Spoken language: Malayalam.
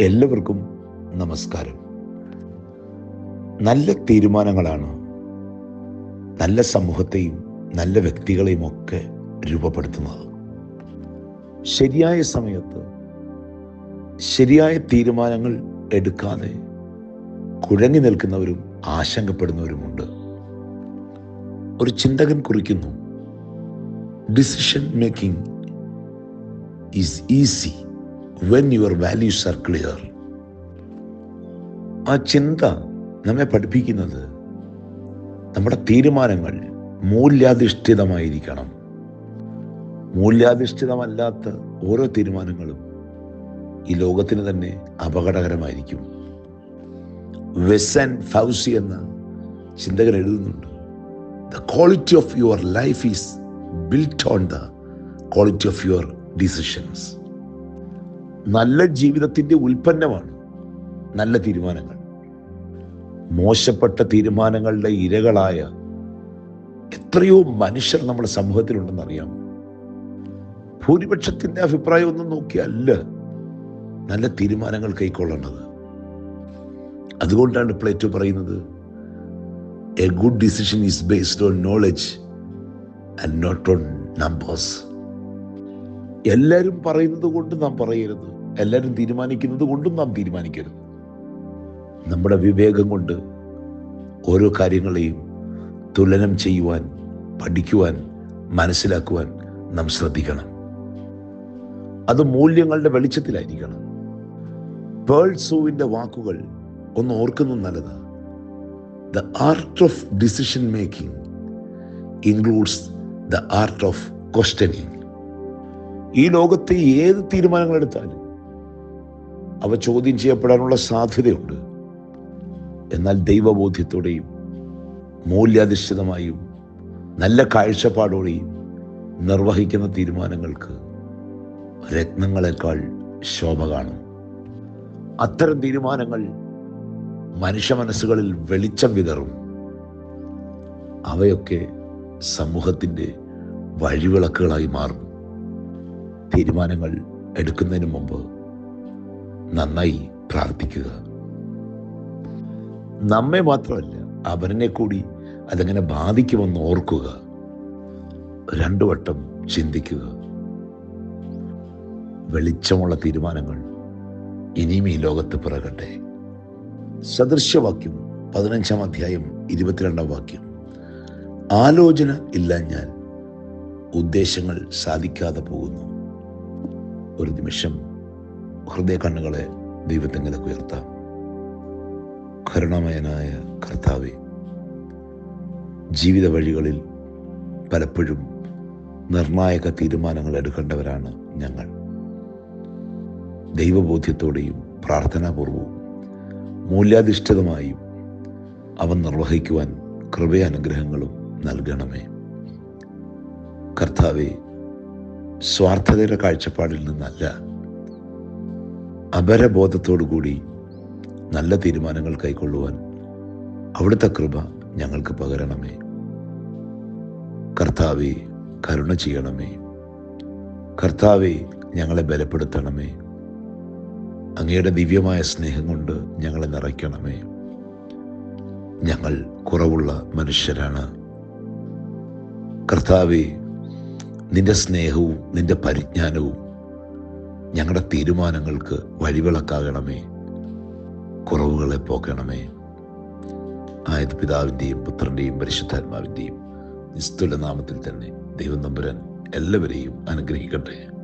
എല്ലാവർക്കും നമസ്കാരം. നല്ല തീരുമാനങ്ങളാണ് നല്ല സമൂഹത്തെയും നല്ല വ്യക്തികളെയും ഒക്കെ രൂപപ്പെടുത്തുന്നത്. ശരിയായ സമയത്ത് ശരിയായ തീരുമാനങ്ങൾ എടുക്കാതെ കുഴങ്ങി നിൽക്കുന്നവരും ആശങ്കപ്പെടുന്നവരുമുണ്ട്. ഒരു ചിന്തകൻ കുറിക്കുന്നു decision making is easy when your values are clear ആ ചിന്ത നമ്മെ പഠിപ്പിക്കുന്നത് നമ്മുടെ തീരുമാനങ്ങൾ മൂല്യാധിഷ്ഠിതമായിരിക്കണം. മൂല്യാധിഷ്ഠിതമല്ലാത്ത ഓരോ തീരുമാനങ്ങളും ഈ ലോകത്തിന് തന്നെ അപകടകരമായിരിക്കും. വെസൻ ഫൗസി എന്ന ചിന്തകൻ എഴുതുന്നുണ്ട് the quality of your life is built on the quality of your decisions നല്ല ജീവിതത്തിന്റെ ഉൽപ്പന്നമാണ്. നല്ല തീരുമാനങ്ങൾ. മോശപ്പെട്ട തീരുമാനങ്ങളുടെ ഇരകളായ എത്രയോ മനുഷ്യർ നമ്മുടെ സമൂഹത്തിലുണ്ടെന്നറിയാം ഭൂരിപക്ഷത്തിന്റെ അഭിപ്രായം ഒന്നും നോക്കിയല്ല നല്ല തീരുമാനങ്ങൾ കൈക്കൊള്ളേണ്ടത്. അതുകൊണ്ടാണ് പ്ലേറ്റോ പറയുന്നത് a good decision is based on knowledge and not on numbers എല്ലാവരും പറയുന്നത് കൊണ്ട് നാം പറയരുത്. എല്ലാവരും തീരുമാനിക്കുന്നത് കൊണ്ടും നാം തീരുമാനിക്കരുത്. നമ്മുടെ വിവേകം കൊണ്ട് ഓരോ കാര്യങ്ങളെയും തുലനം ചെയ്യുവാൻ പഠിക്കുവാൻ മനസ്സിലാക്കുവാൻ നാം ശ്രദ്ധിക്കണം. അത് മൂല്യങ്ങളുടെ വെളിച്ചത്തിലായിരിക്കണം. പേൾ സൂവിന്റെ വാക്കുകൾ ഒന്ന് ഓർക്കുന്നത് നല്ലത്. The art of decision making includes the art of questioning ഈ ലോകത്തെ ഏത് തീരുമാനങ്ങൾ എടുത്താലും അവ ചോദ്യം ചെയ്യപ്പെടാനുള്ള സാധ്യതയുണ്ട്. എന്നാൽ ദൈവബോധ്യത്തോടെയും മൂല്യാധിഷ്ഠിതമായും നല്ല കാഴ്ചപ്പാടോടെയും നിർവഹിക്കുന്ന തീരുമാനങ്ങൾക്ക് രത്നങ്ങളെക്കാൾ ശോഭ കാണും. അത്തരം തീരുമാനങ്ങൾ മനുഷ്യ മനസ്സുകളിൽ വെളിച്ചം വിതറും. അവയൊക്കെ സമൂഹത്തിന്റെ വഴിവിളക്കുകളായി മാറും. തീരുമാനങ്ങൾ എടുക്കുന്നതിന് മുമ്പ് നന്നായി പ്രാർത്ഥിക്കുക. നമ്മെ മാത്രമല്ല അവനെ കൂടി അതെങ്ങനെ ബാധിക്കുമെന്ന് ഓർക്കുക. രണ്ടു വട്ടം ചിന്തിക്കുക. വെളിച്ചമുള്ള തീരുമാനങ്ങൾ ഇനിയും ഈ ലോകത്ത് പിറകട്ടെ. സദൃശ്യവാക്യം പതിനഞ്ചാം അധ്യായം ഇരുപത്തിരണ്ടാം വാക്യം. ആലോചന ഇല്ല ഞാൻ ഉദ്ദേശങ്ങൾ സാധിക്കാതെ പോകുന്നു. ഒരു നിമിഷം ഹൃദയ കണ്ണുകളെ ദൈവത്തെങ്കിലൊക്കെ ഉയർത്താം. കരുണമയനായ കർത്താവെ ജീവിത വഴികളിൽ പലപ്പോഴും നിർണായക തീരുമാനങ്ങൾ എടുക്കേണ്ടവരാണ് ഞങ്ങൾ. ദൈവബോധ്യത്തോടെയും പ്രാർത്ഥനാപൂർവവും മൂല്യാധിഷ്ഠിതമായും അവ നിർവഹിക്കുവാൻ കൃപയനുഗ്രഹങ്ങളും നൽകണമേ. കർത്താവെ സ്വാർത്ഥതയുടെ കാഴ്ചപ്പാടിൽ നിന്നല്ല അപരബോധത്തോടുകൂടി നല്ല തീരുമാനങ്ങൾ കൈക്കൊള്ളുവാൻ അവിടുത്തെ കൃപ ഞങ്ങൾക്ക് പകരണമേ. കർത്താവെ കരുണ ചെയ്യണമേ. കർത്താവെ ഞങ്ങളെ ബലപ്പെടുത്തണമേ. അങ്ങയുടെ ദിവ്യമായ സ്നേഹം കൊണ്ട് ഞങ്ങളെ നിറയ്ക്കണമേ. ഞങ്ങൾ കുറവുള്ള മനുഷ്യരാണ്. കർത്താവെ നിന്റെ സ്നേഹവും നിന്റെ പരിജ്ഞാനവും ഞങ്ങളുടെ തീരുമാനങ്ങൾക്ക് വഴിവിളക്കാകണമേ. കുറവുകളെ പോക്കണമേ. ആയത് പിതാവിന്റെയും പുത്രന്റെയും പരിശുദ്ധാത്മാവിന്റെയും നിസ്തുല നാമത്തിൽ തന്നെ ദൈവം നമ്പുരൻ എല്ലാവരെയും അനുഗ്രഹിക്കട്ടെ.